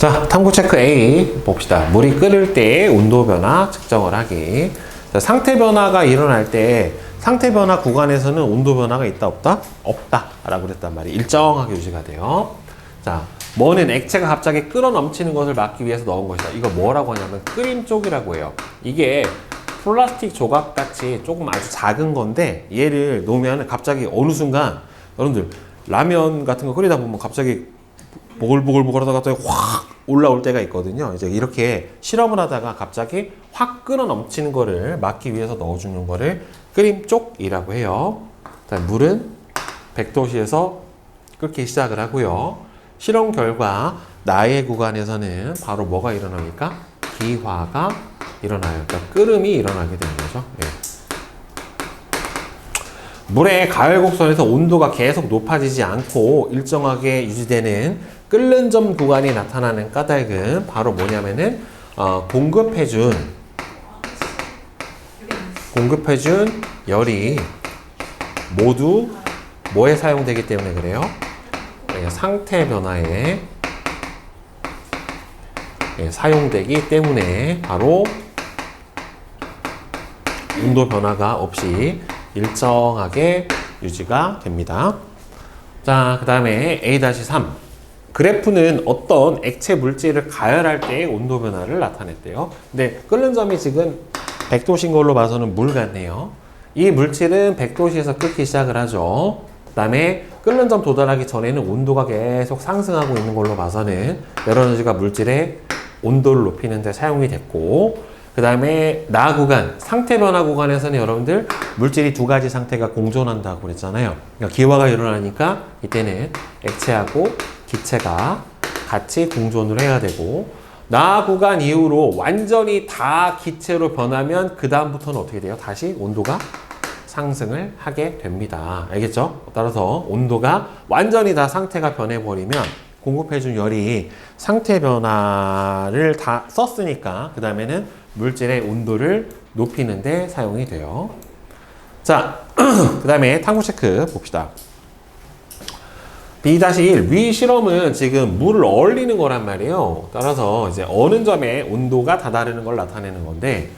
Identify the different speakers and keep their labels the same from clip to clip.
Speaker 1: 자, 탐구 체크 A 봅시다. 물이 끓을 때 온도 변화 측정을 하기. 자, 상태 변화가 일어날 때 상태 변화 구간에서는 온도 변화가 있다 없다? 없다. 라고 그랬단 말이에요. 일정하게 유지가 돼요. 자, 뭐는 액체가 갑자기 끓어 넘치는 것을 막기 위해서 넣은 것이다. 이거 뭐라고 하냐면 끓임 쪽이라고 해요. 이게 플라스틱 조각 같이 조금 아주 작은 건데 얘를 놓으면 갑자기 어느 순간 여러분들 라면 같은 거 끓이다 보면 갑자기 보글보글보글 하다가 갑자기 확 올라올 때가 있거든요. 이제 이렇게 실험을 하다가 갑자기 확 끓어 넘치는 거를 막기 위해서 넣어주는 거를 끓임 쪽이라고 해요. 물은 100도씨에서 끓기 시작을 하고요. 실험 결과 나의 구간에서는 바로 뭐가 일어납니까? 기화가 일어나요. 그러니까 끓음이 일어나게 되는 거죠. 예. 물의 가열 곡선에서 온도가 계속 높아지지 않고 일정하게 유지되는 끓는 점 구간이 나타나는 까닭은 바로 뭐냐면은 어, 공급해준 공급해준 열이 모두 뭐에 사용되기 때문에 그래요? 예, 상태 변화에 예, 사용되기 때문에 바로 온도 변화가 없이 일정하게 유지가 됩니다. 자, 그 다음에 A-3. 그래프는 어떤 액체 물질을 가열할 때의 온도 변화를 나타냈대요. 근데 끓는 점이 지금 100도신 걸로 봐서는 물 같네요. 이 물질은 100도시에서 끓기 시작을 하죠. 그 다음에 끓는 점 도달하기 전에는 온도가 계속 상승하고 있는 걸로 봐서는 여러에너지가 물질의 온도를 높이는 데 사용이 됐고 그 다음에 나 구간, 상태 변화 구간에서는 여러분들 물질이 두 가지 상태가 공존한다고 그랬잖아요. 그러니까 기화가 일어나니까 이때는 액체하고 기체가 같이 공존을 해야 되고 나 구간 이후로 완전히 다 기체로 변하면 그 다음부터는 어떻게 돼요? 다시 온도가 상승을 하게 됩니다. 알겠죠? 따라서 온도가 완전히 다 상태가 변해버리면 공급해준 열이 상태 변화를 다 썼으니까 그 다음에는 물질의 온도를 높이는데 사용이 돼요. 자, 그 다음에 탐구 체크 봅시다. B-1 위 실험은 지금 물을 얼리는 거란 말이에요. 따라서 이제 어느 점에 온도가 다다르는 걸 나타내는 건데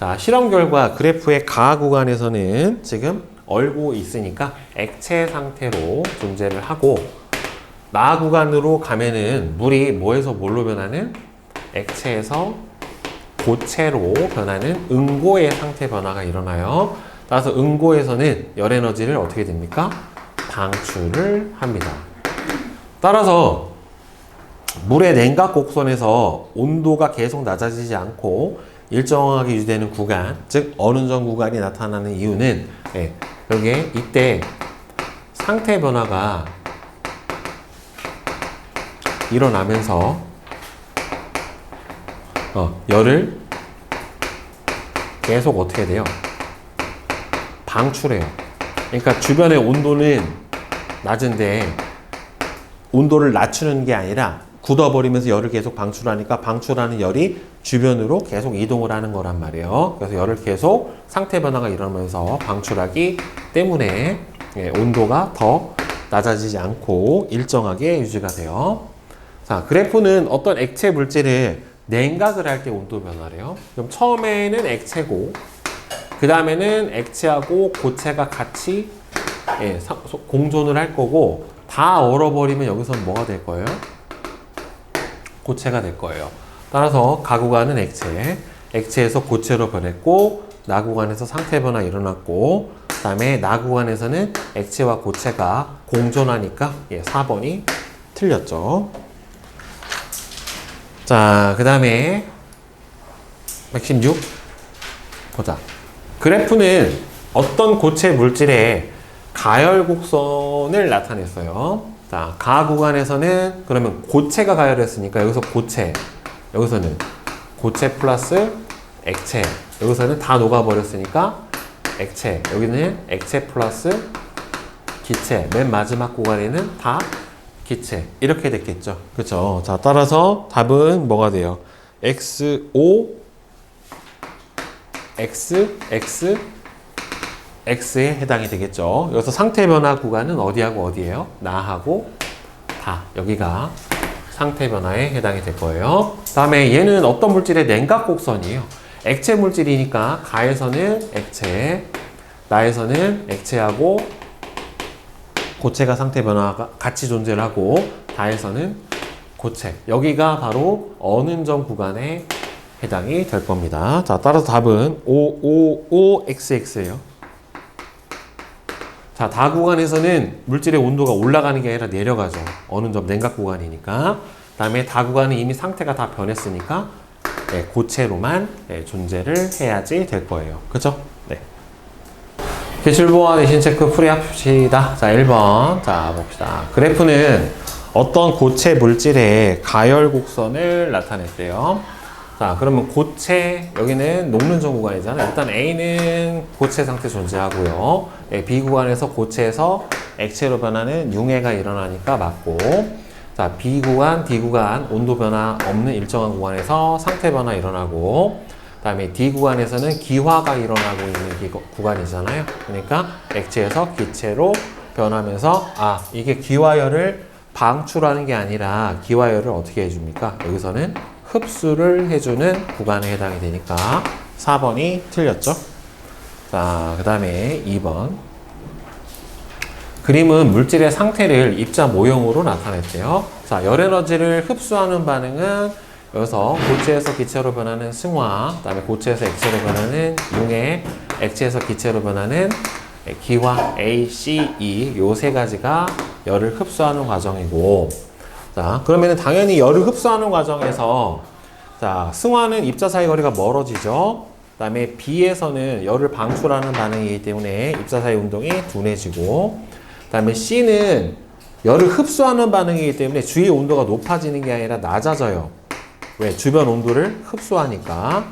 Speaker 1: 자, 실험 결과 그래프의 가 구간에서는 지금 얼고 있으니까 액체 상태로 존재를 하고 나 구간으로 가면은 물이 뭐에서 뭘로 변하는 액체에서 고체로 변하는 응고의 상태 변화가 일어나요. 따라서 응고에서는 열 에너지를 어떻게 됩니까? 방출을 합니다. 따라서 물의 냉각 곡선에서 온도가 계속 낮아지지 않고 일정하게 유지되는 구간, 즉정 구간이 나타나는 이유는 예, 여기에 이때 상태 변화가 일어나면서 어, 열을 계속 어떻게 돼요? 방출해요. 그러니까 주변의 온도는 낮은데 온도를 낮추는 게 아니라 굳어버리면서 열을 계속 방출하니까 방출하는 열이 주변으로 계속 이동을 하는 거란 말이에요. 그래서 열을 계속 상태 변화가 일어나면서 방출하기 때문에 예, 온도가 더 낮아지지 않고 일정하게 유지가 돼요. 자, 그래프는 어떤 액체 물질을 냉각을 할 때 온도 변화래요. 그럼 처음에는 액체고, 그 다음에는 액체하고 고체가 같이 예, 사- 소- 공존을 할 거고, 다 얼어버리면 여기서는 뭐가 될 거예요? 고체가 될 거예요. 따라서 가구간은 액체, 액체에서 고체로 변했고, 나구간에서 상태 변화 일어났고, 그 다음에 나구간에서는 액체와 고체가 공존하니까 예, 4번이 틀렸죠. 자, 그 다음에 116 보자. 그래프는 어떤 고체 물질의 가열 곡선을 나타냈어요. 자, 가 구간에서는 그러면 고체가 가열했으니까 여기서 고체, 여기서는 고체 플러스 액체, 여기서는 다 녹아버렸으니까 액체, 여기는 액체 플러스 기체, 맨 마지막 구간에는 다 기체 이렇게 됐겠죠. 그렇죠. 자, 따라서 답은 뭐가 돼요? XO X X X에 해당이 되겠죠. 여기서 상태 변화 구간은 어디하고 어디예요? 나하고 다 여기가 상태 변화에 해당이 될 거예요. 다음에 얘는 어떤 물질의 냉각 곡선이에요. 액체 물질이니까 가에서는 액체, 나에서는 액체하고 고체가 상태 변화가 같이 존재를 하고 다에서는 고체. 여기가 바로 어는점 구간에 해당이 될 겁니다. 자, 따라서 답은 555XX예요. 자, 다 구간에서는 물질의 온도가 올라가는 게 아니라 내려가죠. 어느 점 냉각 구간이니까. 다음에 다 구간은 이미 상태가 다 변했으니까 네, 고체로만 네, 존재를 해야지 될 거예요. 그죠? 네. 기출보와 내신 체크 풀이합시다. 자, 1번. 자, 봅시다. 그래프는 어떤 고체 물질의 가열 곡선을 나타냈대요. 자, 그러면 고체, 여기는 녹는점 구간이잖아요. 일단 A는 고체 상태 존재하고요. 예, B 구간에서 고체에서 액체로 변하는 융해가 일어나니까 맞고, 자, B 구간, D 구간, 온도 변화 없는 일정한 구간에서 상태 변화 일어나고, 그 다음에 D 구간에서는 기화가 일어나고 있는 기- 구간이잖아요. 그러니까 액체에서 기체로 변하면서, 아, 이게 기화열을 방출하는 게 아니라 기화열을 어떻게 해줍니까? 여기서는 흡수를 해주는 구간에 해당이 되니까 4번이 틀렸죠. 자, 그 다음에 2번. 그림은 물질의 상태를 입자 모형으로 나타냈대요. 자, 열 에너지를 흡수하는 반응은 여기서 고체에서 기체로 변하는 승화, 그 다음에 고체에서 액체로 변하는 융해, 액체에서 기체로 변하는 기화 A, C, E 요 세 가지가 열을 흡수하는 과정이고, 자 그러면은 당연히 열을 흡수하는 과정에서 자 승화는 입자 사이 거리가 멀어지죠. 그 다음에 B에서는 열을 방출하는 반응이기 때문에 입자 사이 운동이 둔해지고, 그 다음에 C는 열을 흡수하는 반응이기 때문에 주위의 온도가 높아지는 게 아니라 낮아져요. 왜? 주변 온도를 흡수하니까.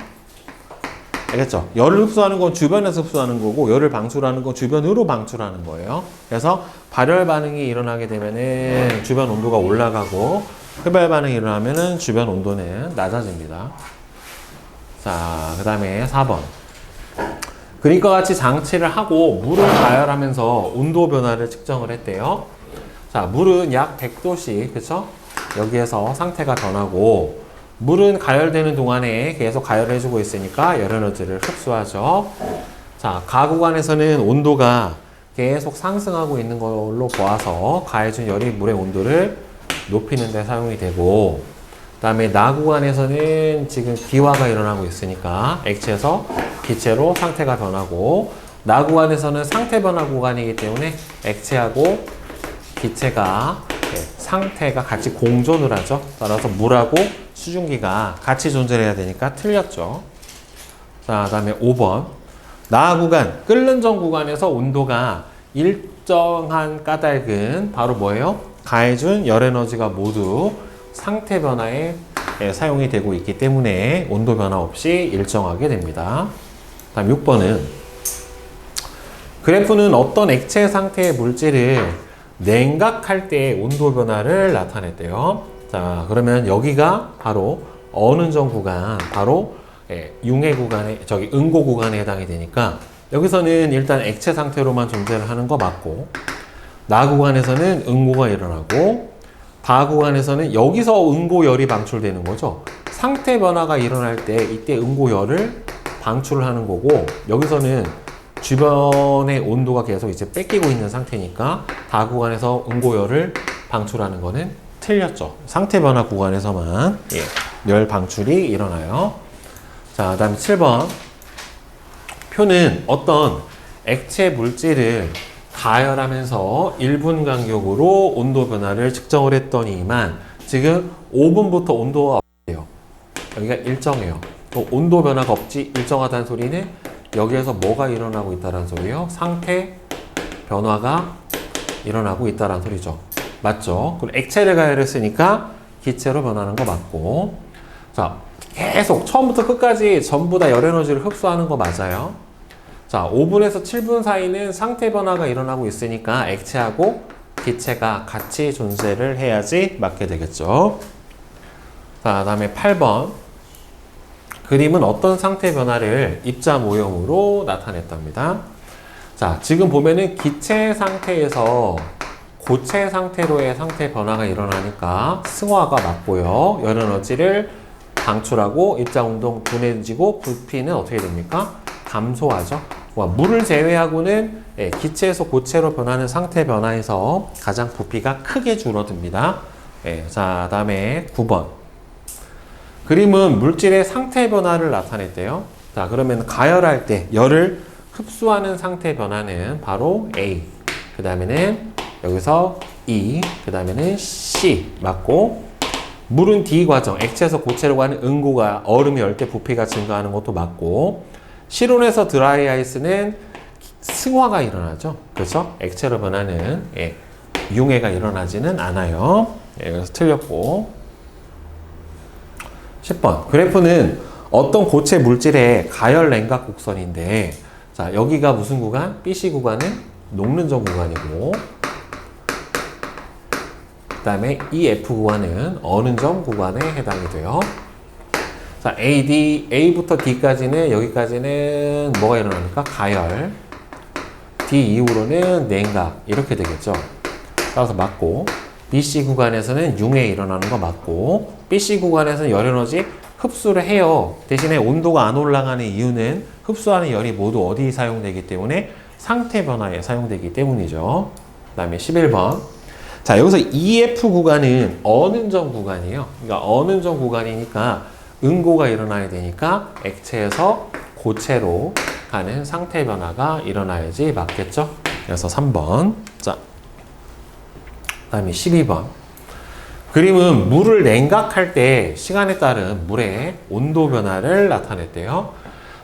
Speaker 1: 알겠죠? 열을 흡수하는 건 주변에서 흡수하는 거고, 열을 방출하는 건 주변으로 방출하는 거예요. 그래서 발열 반응이 일어나게 되면은 주변 온도가 올라가고, 흡열 반응이 일어나면은 주변 온도는 낮아집니다. 자, 그 다음에 4번. 그림과 같이 장치를 하고 물을 가열하면서 온도 변화를 측정을 했대요. 자, 물은 약 100도씩, 그쵸? 여기에서 상태가 변하고, 물은 가열되는 동안에 계속 가열해주고 있으니까 열 에너지를 흡수하죠. 자, 가구간에서는 온도가 계속 상승하고 있는 걸로 보아서 가해준 열이 물의 온도를 높이는 데 사용이 되고, 그 다음에 나구간에서는 지금 기화가 일어나고 있으니까 액체에서 기체로 상태가 변하고, 나구간에서는 상태 변화 구간이기 때문에 액체하고 기체가 네, 상태가 같이 공존을 하죠. 따라서 물하고 수증기가 같이 존재해야 되니까 틀렸죠. 자, 다음에 5번. 나 구간, 끓는 전 구간에서 온도가 일정한 까닭은 바로 뭐예요? 가해준 열 에너지가 모두 상태 변화에 예, 사용이 되고 있기 때문에 온도 변화 없이 일정하게 됩니다. 다음 6번은 그래프는 어떤 액체 상태의 물질을 냉각할 때 온도 변화를 나타냈대요. 자, 그러면 여기가 바로 어느 정 구간, 바로 예, 융해 구간에, 저기 응고 구간에 해당이 되니까 여기서는 일단 액체 상태로만 존재를 하는 거 맞고, 나 구간에서는 응고가 일어나고, 다 구간에서는 여기서 응고열이 방출되는 거죠. 상태 변화가 일어날 때 이때 응고열을 방출을 하는 거고, 여기서는 주변의 온도가 계속 이제 뺏기고 있는 상태니까 다 구간에서 응고열을 방출하는 거는 틀렸죠. 상태 변화 구간에서만 예, 열 방출이 일어나요. 자, 그 다음에 7번. 표는 어떤 액체 물질을 가열하면서 1분 간격으로 온도 변화를 측정을 했더니만 지금 5분부터 온도가 없대요. 여기가 일정해요. 또 온도 변화가 없지 일정하다는 소리는 여기에서 뭐가 일어나고 있다는 소리요? 상태 변화가 일어나고 있다는 소리죠. 맞죠? 그럼 액체를 가열했으니까 기체로 변하는 거 맞고. 자, 계속 처음부터 끝까지 전부 다 열 에너지를 흡수하는 거 맞아요. 자, 5분에서 7분 사이는 상태 변화가 일어나고 있으니까 액체하고 기체가 같이 존재를 해야지 맞게 되겠죠. 자, 다음에 8번. 그림은 어떤 상태 변화를 입자 모형으로 나타냈답니다. 자, 지금 보면은 기체 상태에서 고체 상태로의 상태 변화가 일어나니까 승화가 맞고요. 열 에너지를 방출하고 입자 운동 둔해지고 부피는 어떻게 됩니까? 감소하죠. 와, 물을 제외하고는 예, 기체에서 고체로 변하는 상태 변화에서 가장 부피가 크게 줄어듭니다. 예, 자, 다음에 9번. 그림은 물질의 상태 변화를 나타냈대요. 자, 그러면 가열할 때 열을 흡수하는 상태 변화는 바로 A. 그 다음에는 여기서 E. 그 다음에는 C. 맞고, 물은 D 과정, 액체에서 고체로 가는 응고가 얼음이 열 때 부피가 증가하는 것도 맞고, 실온에서 드라이 아이스는 승화가 일어나죠. 그렇죠? 액체로 변하는 예, 융해가 일어나지는 않아요. 예, 그래서 틀렸고. 10번. 그래프는 어떤 고체 물질의 가열 냉각 곡선인데, 자, 여기가 무슨 구간? BC 구간은 녹는 점 구간이고, 그 다음에 EF 구간은 어느 점 구간에 해당이 돼요. 자, AD, A부터 D까지는, 여기까지는 뭐가 일어납니까? 가열. D 이후로는 냉각. 이렇게 되겠죠. 따라서 맞고, BC 구간에서는 융해 일어나는 거 맞고, BC 구간에서는 열 에너지 흡수를 해요. 대신에 온도가 안 올라가는 이유는 흡수하는 열이 모두 어디 사용되기 때문에 상태 변화에 사용되기 때문이죠. 그 다음에 11번. 자, 여기서 EF 구간은 점 구간이에요? 그러니까 점 구간이니까 응고가 일어나야 되니까 액체에서 고체로 가는 상태 변화가 일어나야지 맞겠죠? 그래서 3번. 자, 그 다음에 12번. 그림은 물을 냉각할 때 시간에 따른 물의 온도 변화를 나타냈대요.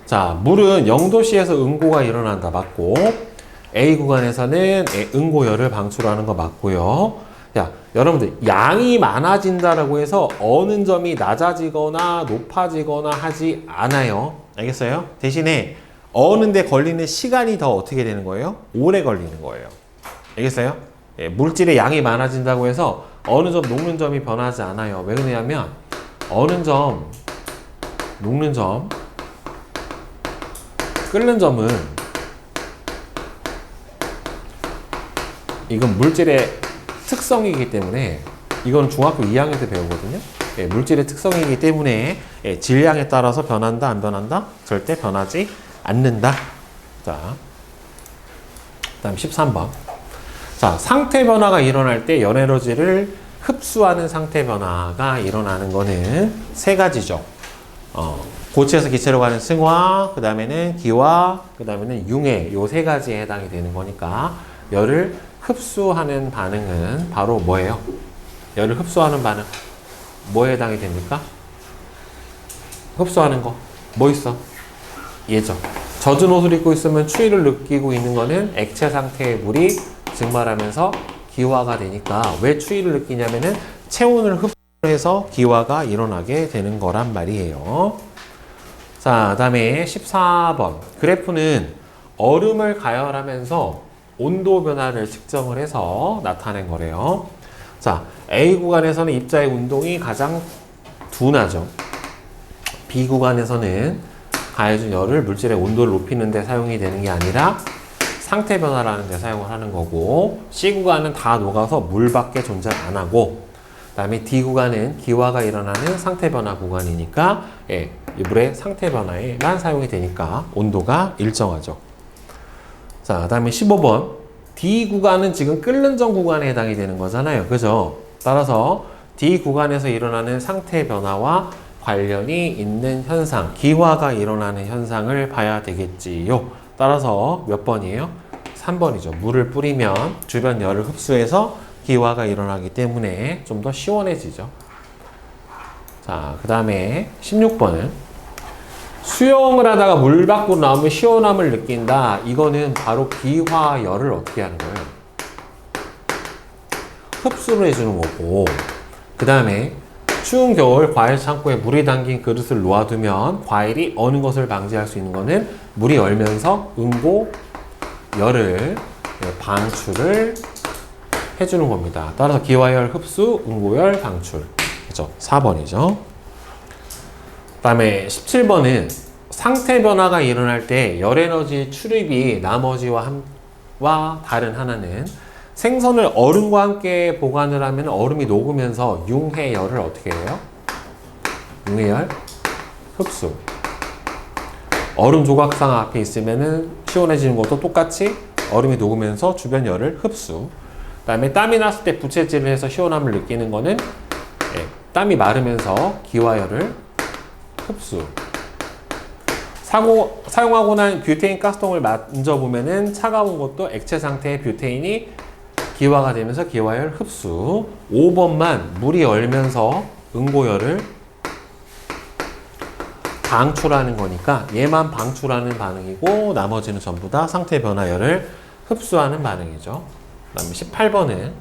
Speaker 1: 자, 물은 0도씨에서 응고가 일어난다 맞고 A 구간에서는 응고열을 방출하는 거 맞고요. 자, 여러분들 양이 많아진다라고 해서 어느 점이 낮아지거나 높아지거나 하지 않아요. 알겠어요? 대신에 어는데 걸리는 시간이 더 어떻게 되는 거예요? 오래 걸리는 거예요. 알겠어요? 예, 물질의 양이 많아진다고 해서 어느 점 녹는 점이 변하지 않아요. 왜 그러냐면 어느 점 녹는 점 끓는 점은 이건 물질의 특성이기 때문에 이건 중학교 2학년 때 배우거든요. 예, 물질의 특성이기 때문에 예, 질량에 따라서 변한다 안 변한다 절대 변하지 않는다. 자, 그다음 13번. 자, 상태 변화가 일어날 때열 에너지를 흡수하는 상태 변화가 일어나는 거는 세 가지죠. 어, 고체에서 기체로 가는 승화, 그 다음에는 기화, 그 다음에는 융해, 요 세 가지에 해당이 되는 거니까 열을 흡수하는 반응은 바로 뭐예요? 열을 흡수하는 반응. 뭐에 해당이 됩니까? 흡수하는 거. 뭐 있어? 예죠. 젖은 옷을 입고 있으면 추위를 느끼고 있는 거는 액체 상태의 물이 증발하면서 기화가 되니까 왜 추위를 느끼냐면은 체온을 흡수해서 기화가 일어나게 되는 거란 말이에요. 자, 다음에 14번. 그래프는 얼음을 가열하면서 온도 변화를 측정을 해서 나타낸 거래요. 자, A 구간에서는 입자의 운동이 가장 둔하죠. B 구간에서는 가해준 열을 물질의 온도를 높이는 데 사용이 되는 게 아니라 상태 변화라는 데 사용을 하는 거고 C 구간은 다 녹아서 물밖에 존재 안 하고 그다음에 D 구간은 기화가 일어나는 상태 변화 구간이니까 예, 이 물의 상태 변화에만 사용이 되니까 온도가 일정하죠. 자, 그 다음에 15번 D 구간은 지금 끓는 전 구간에 해당이 되는 거잖아요. 그죠? 따라서 D 구간에서 일어나는 상태 변화와 관련이 있는 현상, 기화가 일어나는 현상을 봐야 되겠지요. 따라서 몇 번이에요? 3번이죠. 물을 뿌리면 주변 열을 흡수해서 기화가 일어나기 때문에 좀 더 시원해지죠. 자, 그 다음에 16번은 수영을 하다가 물 밖으로 나오면 시원함을 느낀다. 이거는 바로 기화열을 어떻게 하는 거예요? 흡수를 해주는 거고, 그 다음에 추운 겨울 과일 창고에 물이 담긴 그릇을 놓아두면 과일이 어느 것을 방지할 수 있는 거는 물이 얼면서 응고 열을 네, 방출을 해주는 겁니다. 따라서 기화열 흡수, 응고열 방출. 그죠? 4번이죠. 그 다음에 17번은 상태 변화가 일어날 때 열 에너지 출입이 나머지와 함, 와 다른 하나는 생선을 얼음과 함께 보관을 하면 얼음이 녹으면서 융해열을 어떻게 해요? 융해열 흡수. 얼음 조각상 앞에 있으면은 시원해지는 것도 똑같이 얼음이 녹으면서 주변 열을 흡수. 그 다음에 땀이 났을 때 부채질을 해서 시원함을 느끼는 거는 예, 땀이 마르면서 기화열을 흡수. 사고, 사용하고 난 뷰테인 가스통을 만져보면은 차가운 것도 액체 상태의 뷰테인이 기화가 되면서 기화열 흡수. 5번만 물이 얼면서 응고열을 방출하는 거니까 얘만 방출하는 반응이고 나머지는 전부 다 상태 변화열을 흡수하는 반응이죠. 그다음에 18번은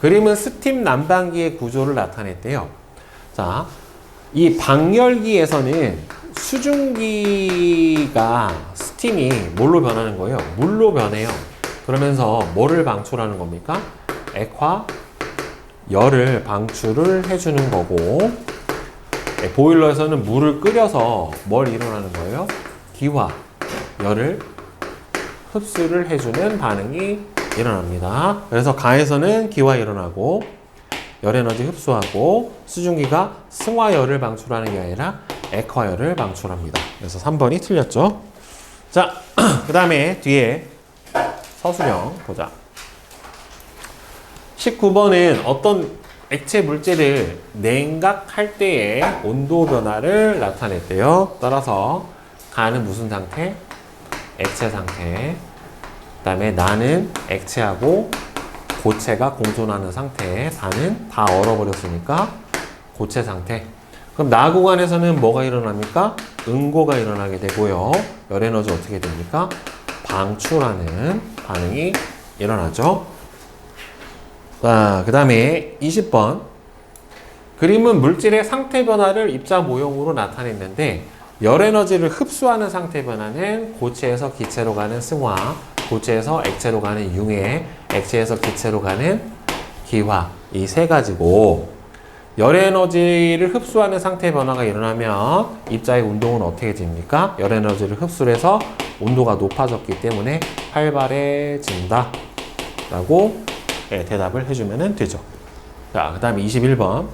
Speaker 1: 그림은 스팀 난방기의 구조를 나타냈대요. 자, 이 방열기에서는 수증기가 스팀이 뭘로 변하는 거예요? 물로 변해요. 그러면서 뭐를 방출하는 겁니까? 액화 열을 방출을 해주는 거고 네, 보일러에서는 물을 끓여서 뭘 일어나는 거예요? 기화 열을 흡수를 해주는 반응이 일어납니다. 그래서 가에서는 기화 일어나고 열 에너지 흡수하고 수증기가 승화열을 방출하는 게 아니라 액화열을 방출합니다. 그래서 3번이 틀렸죠. 자, 그 다음에 뒤에 서술형 보자. 19번은 어떤 액체 물질을 냉각할 때의 온도 변화를 나타냈대요. 따라서 가는 무슨 상태? 액체 상태. 그 다음에 나는 액체하고 고체가 공존하는 상태. 다는 다 얼어버렸으니까 고체 상태. 그럼 나 구간에서는 뭐가 일어납니까? 응고가 일어나게 되고요. 열 에너지 어떻게 됩니까? 방출하는 반응이 일어나죠. 자, 그 다음에 20번. 그림은 물질의 상태 변화를 입자 모형으로 나타냈는데, 열 에너지를 흡수하는 상태 변화는 고체에서 기체로 가는 승화, 고체에서 액체로 가는 융해, 액체에서 기체로 가는 기화. 이 세 가지고, 열 에너지를 흡수하는 상태 변화가 일어나면 입자의 운동은 어떻게 됩니까? 열 에너지를 흡수를 해서 온도가 높아졌기 때문에 활발해진다. 라고 네, 대답을 해주면 되죠. 자, 그 다음에 21번.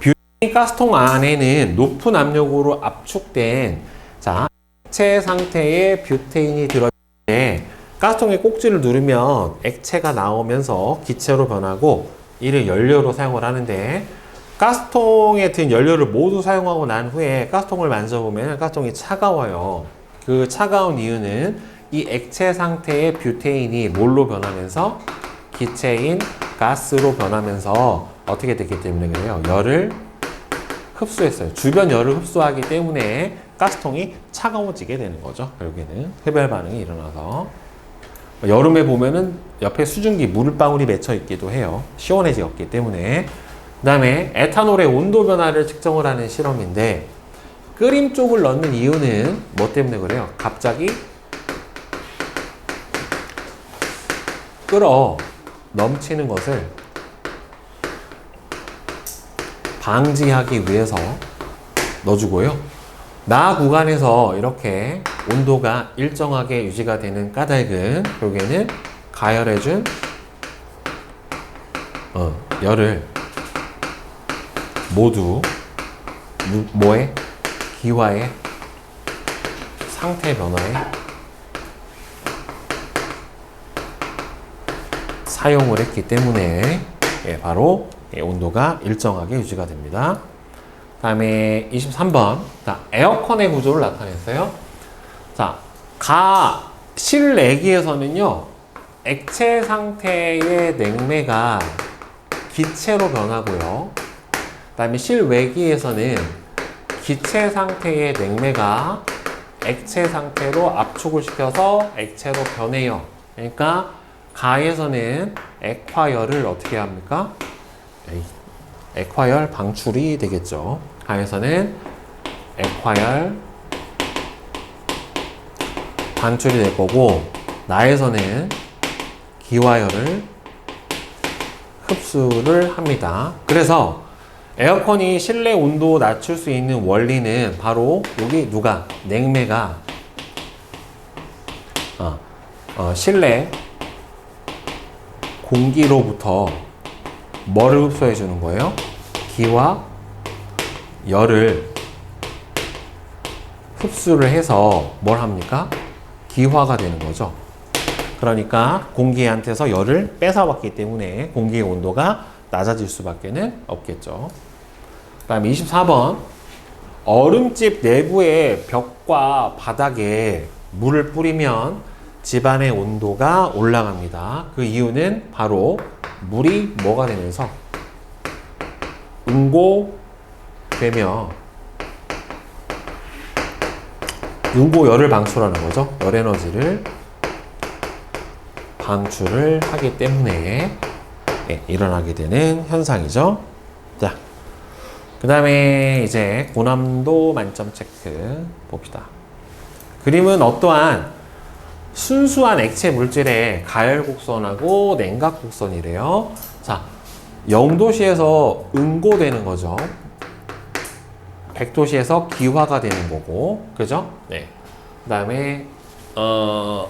Speaker 1: 뷰테인 가스통 안에는 높은 압력으로 압축된 자, 액체 상태의 뷰테인이 들어있는데 가스통의 꼭지를 누르면 액체가 나오면서 기체로 변하고 이를 연료로 사용을 하는데 가스통에 든 연료를 모두 사용하고 난 후에 가스통을 만져보면 가스통이 차가워요. 그 차가운 이유는 이 액체 상태의 뷰테인이 뭘로 변하면서 기체인 가스로 변하면서 어떻게 됐기 때문에 그래요? 열을 흡수했어요. 주변 열을 흡수하기 때문에 가스통이 차가워지게 되는 거죠. 결국에는 흡열 반응이 일어나서 여름에 보면은 옆에 수증기 물방울이 맺혀 있기도 해요. 시원해지었기 때문에. 그 다음에 에탄올의 온도 변화를 측정을 하는 실험인데 끓임 쪽을 넣는 이유는 뭐 때문에 그래요? 갑자기 끓어 넘치는 것을 방지하기 위해서 넣어주고요. 나 구간에서 이렇게 온도가 일정하게 유지가 되는 까닭은 결국에는 가열해준 어, 열을 모두 무- 뭐에 기화의 상태 변화에 사용을 했기 때문에 예, 바로 예, 온도가 일정하게 유지가 됩니다. 다음에 23번 자, 에어컨의 구조를 나타냈어요. 자, 가 실내기에서는요 액체 상태의 냉매가 기체로 변하고요. 그 다음에 실외기에서는 기체 상태의 냉매가 액체 상태로 압축을 시켜서 액체로 변해요. 그러니까 가에서는 액화열을 어떻게 합니까? 액화열 방출이 되겠죠. 가에서는 액화열 방출이 될 거고 나에서는 기화열을 흡수를 합니다. 그래서 에어컨이 실내 온도 낮출 수 있는 원리는 바로 여기 누가 냉매가 어, 어, 실내 공기로부터 뭐를 흡수해 주는 거예요? 기와 열을 흡수를 해서 뭘 합니까? 기화가 되는 거죠. 그러니까 공기한테서 열을 뺏어왔기 때문에 공기의 온도가 낮아질 수밖에 없겠죠. 다음 24번 얼음집 내부의 벽과 바닥에 물을 뿌리면 집안의 온도가 올라갑니다. 그 이유는 바로 물이 뭐가 되면서 응고되며 응고열을 방출하는 거죠. 열 에너지를 방출을 하기 때문에 예, 일어나게 되는 현상이죠. 자, 그 다음에 이제 고난도 만점 체크 봅시다. 그림은 어떠한 순수한 액체 물질의 가열 곡선하고 냉각 곡선이래요. 자, 0도시에서 응고되는 거죠. 100도시에서 기화가 되는 거고, 그죠? 네. 그 다음에, 어,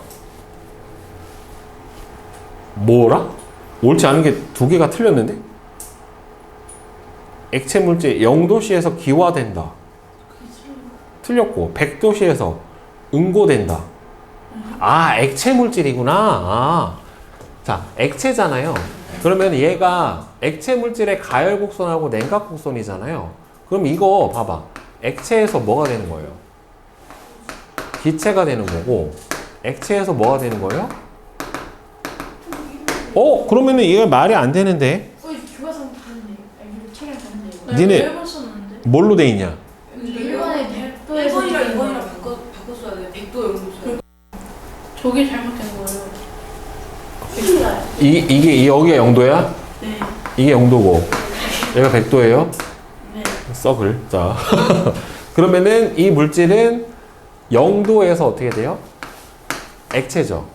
Speaker 1: 뭐라? 옳지 않은 게 두 개가 틀렸는데? 액체 물질 0도시에서 기화된다. 틀렸고, 100도시에서 응고된다. 아, 액체 물질이구나. 아. 자, 액체잖아요. 그러면 얘가 액체 물질의 가열 곡선하고 냉각 곡선이잖아요. 그럼 이거 봐봐. 액체에서 뭐가 되는 거예요? 기체가 되는 거고, 액체에서 뭐가 되는 거예요? 어? 그러면은 이게 말이 안 되는데?
Speaker 2: 어, 교과서. 아니, 다른데.
Speaker 1: 니네-
Speaker 2: 일본 썼는데.
Speaker 1: 뭘로 돼 있냐?
Speaker 2: 일본의 백도에서
Speaker 3: 1번이랑 2번이랑 바꿔, 바꿔줘야 돼. 100도 연구소야.
Speaker 2: 저게 잘못된 거예요.
Speaker 1: 이, 이게 여기가 0도야?
Speaker 2: 네.
Speaker 1: 이게 0도고, 얘가 100도예요?
Speaker 2: 네.
Speaker 1: 썩을. 자. 그러면은 이 물질은 0도에서 어떻게 돼요? 액체죠.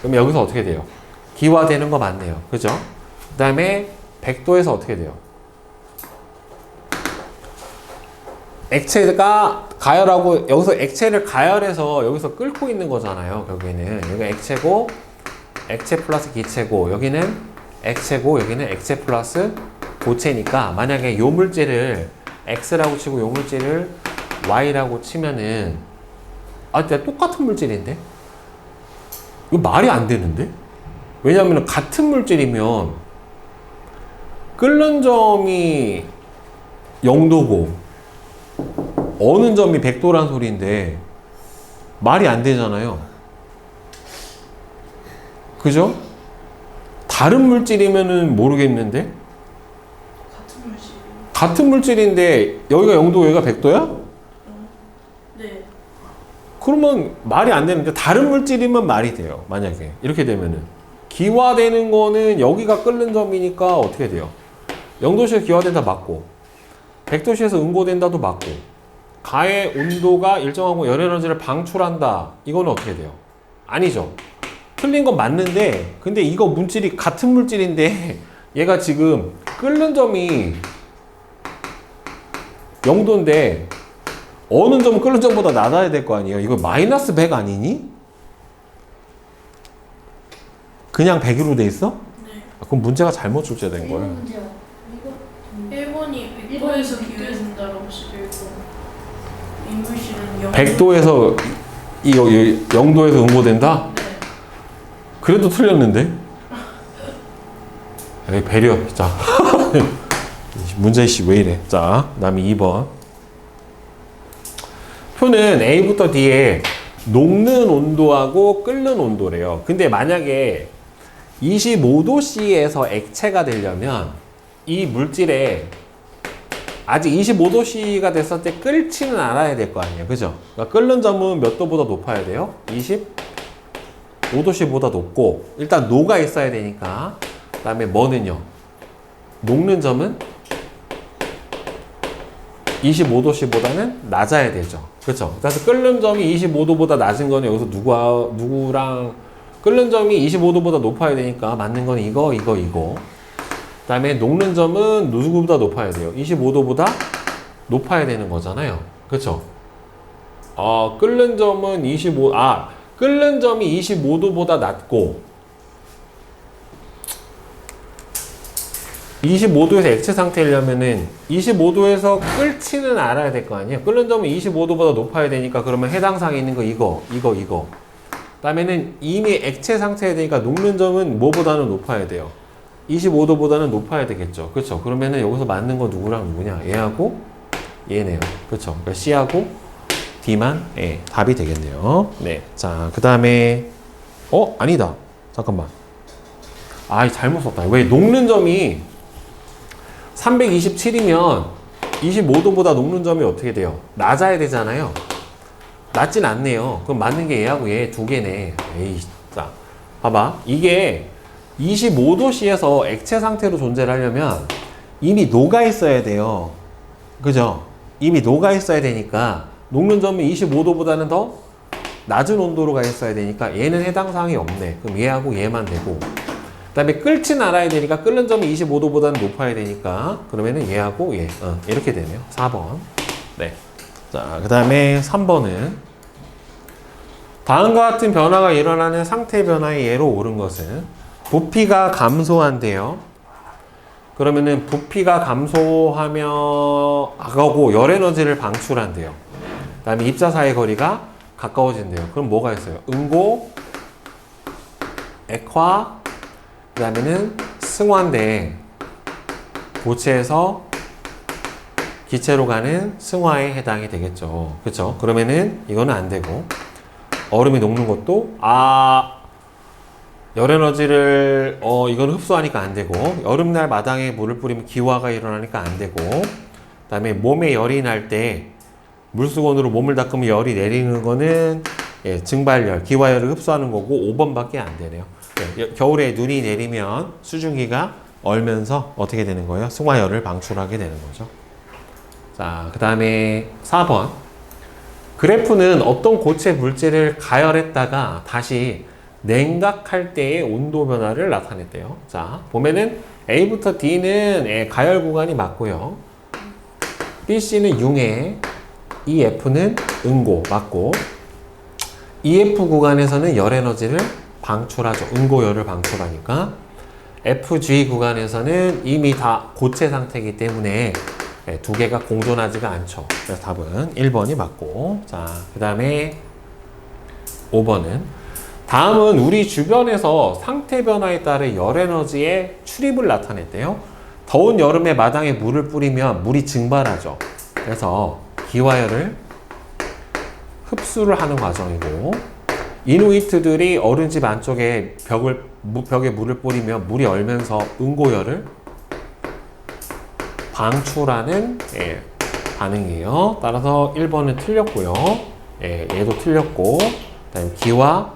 Speaker 1: 그럼 여기서 어떻게 돼요? 기화되는 거 맞네요. 그죠? 그 다음에 100도에서 어떻게 돼요? 액체가 가열하고 여기서 액체를 가열해서 여기서 끓고 있는 거잖아요. 결국에는 여기 액체고 액체 플러스 기체고 여기는 액체고 여기는 액체 플러스 고체니까 만약에 요 물질을 X라고 치고 요 물질을 Y라고 치면은 아 진짜 똑같은 물질인데 이거 말이 안 되는데 왜냐하면 같은 물질이면 끓는 점이 0도고 어느 점이 100도란 소리인데 말이 안 되잖아요. 그죠? 다른 물질이면은 모르겠는데. 같은 물질인데 여기가 0도 여기가 100도야?
Speaker 2: 네.
Speaker 1: 그러면 말이 안 되는데 다른 물질이면 말이 돼요. 만약에 이렇게 되면은 기화되는 거는 여기가 끓는 점이니까 어떻게 돼요? 0도시에서 기화된다 맞고 100도시에서 응고된다도 맞고 가의 온도가 일정하고 열 에너지를 방출한다. 이거는 어떻게 돼요? 아니죠. 틀린 건 맞는데 근데 이거 물질이 같은 물질인데 얘가 지금 끓는 점이 0도인데 어느 점 끓는 점보다 낮아야 될 거 아니에요. 이거 마이너스 100 아니니? 그냥 100으로 돼 있어?
Speaker 2: 네.
Speaker 1: 아, 그럼 문제가 잘못 출제된 거예요.
Speaker 4: 문제요. 이거
Speaker 2: 일본이
Speaker 4: 일본이
Speaker 2: 100도에서
Speaker 4: 100도에서
Speaker 2: 기울어진다라고 쓰여 있고 이 물질은 0.
Speaker 1: 100도에서 이 0도에서 응고된다?
Speaker 2: 네.
Speaker 1: 그래도 틀렸는데? 에이, 배려. 자. 문제씨 왜 이래? 자, 그 다음에 2번. 표는 A부터 D에 녹는 온도하고 끓는 온도래요. 근데 만약에 25도씨에서 액체가 되려면 이 물질에 아직 25도씨가 됐을 때 끓지는 않아야 될 거 아니에요. 그죠? 그러니까 끓는 점은 몇 도보다 높아야 돼요? 20? 5도씨보다 높고 일단 녹아 있어야 되니까 그 다음에 뭐는요? 녹는 점은 25도씨보다는 낮아야 되죠. 그렇죠? 그래서 끓는 점이 25도보다 낮은 거는 여기서 누구와 누구랑 끓는 점이 25도보다 높아야 되니까 맞는 건 이거 이거 이거. 그다음에 녹는 점은 누구보다 높아야 돼요. 25도보다 높아야 되는 거잖아요. 그렇죠? 어, 끓는 점은 25, 아, 끓는 점이 25도보다 낮고, 25도에서 액체 상태이려면은 25도에서 끓지는 알아야 될 거 아니에요. 끓는 점은 25도보다 높아야 되니까 그러면 해당 상에 있는 거 이거, 이거, 이거. 그다음에는 이미 액체 상태야 되니까 녹는 점은 뭐보다는 높아야 돼요. 25도보다는 높아야 되겠죠. 그렇죠. 그러면은 여기서 맞는 거 누구랑 누구냐? 얘하고 얘네요. 그렇죠. 그러니까 C하고 D만 예, 답이 되겠네요. 네. 자, 그 다음에 어, 아니다. 잠깐만. 아, 잘못 썼다. 왜 녹는 점이 327이면 25도보다 녹는 점이 어떻게 돼요? 낮아야 되잖아요. 낮진 않네요. 그럼 맞는 게 얘하고 얘 두 개네. 에이, 자, 봐봐. 이게 25도씨에서 액체 상태로 존재를 하려면 이미 녹아 있어야 돼요. 그죠? 이미 녹아 있어야 되니까 녹는 점이 25도보다는 더 낮은 온도로 가 있어야 되니까 얘는 해당 사항이 없네. 그럼 얘하고 얘만 되고. 그다음에 끓진 않아야 되니까 끓는 점이 25도보다는 높아야 되니까 그러면은 얘하고 얘 어, 이렇게 되네요. 4번. 네. 자, 그 다음에 3번은 다음과 같은 변화가 일어나는 상태 변화의 예로 옳은 것은 부피가 감소한대요. 그러면은 부피가 감소하며 하고 열 에너지를 방출한대요. 그 다음에 입자 사이 거리가 가까워진대요. 그럼 뭐가 있어요? 응고, 액화, 그 다음에는 승화인데 고체에서 기체로 가는 승화에 해당이 되겠죠. 그렇죠? 그러면은 이거는 안 되고 얼음이 녹는 것도 아 열 에너지를 어 이건 흡수하니까 안 되고 여름날 마당에 물을 뿌리면 기화가 일어나니까 안 되고 그다음에 몸에 열이 날 때 물수건으로 몸을 닦으면 열이 내리는 거는 예, 증발열, 기화열을 흡수하는 거고 5번밖에 안 되네요. 예, 여- 겨울에 눈이 내리면 수증기가 얼면서 어떻게 되는 거예요? 승화열을 방출하게 되는 거죠. 자, 그 다음에 4번. 그래프는 어떤 고체 물질을 가열했다가 다시 냉각할 때의 온도 변화를 나타냈대요. 자, 보면은 A부터 D는 예, 가열 구간이 맞고요. B, C는 융해, E, F는 응고 맞고, EF 구간에서는 열 에너지를 방출하죠. 응고열을 방출하니까. FG 구간에서는 이미 다 고체 상태이기 때문에 네, 두 개가 공존하지가 않죠. 그래서 답은 1번이 맞고. 자, 그 다음에 5번은 다음은 우리 주변에서 상태 변화에 따른 열 에너지의 출입을 나타냈대요. 더운 여름에 마당에 물을 뿌리면 물이 증발하죠. 그래서 기화열을 흡수를 하는 과정이고 이누이트들이 어른집 안쪽에 벽을 무- 벽에 물을 뿌리면 물이 얼면서 응고열을 방출하는 예, 반응이에요. 따라서 1번은 틀렸고요. 예, 얘도 틀렸고, 그다음에 기와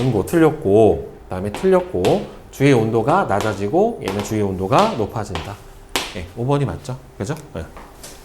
Speaker 1: 응고 틀렸고, 그다음에 틀렸고, 주의 온도가 낮아지고 얘는 주의 온도가 높아진다. 예, 5번이 맞죠? 그죠? 예.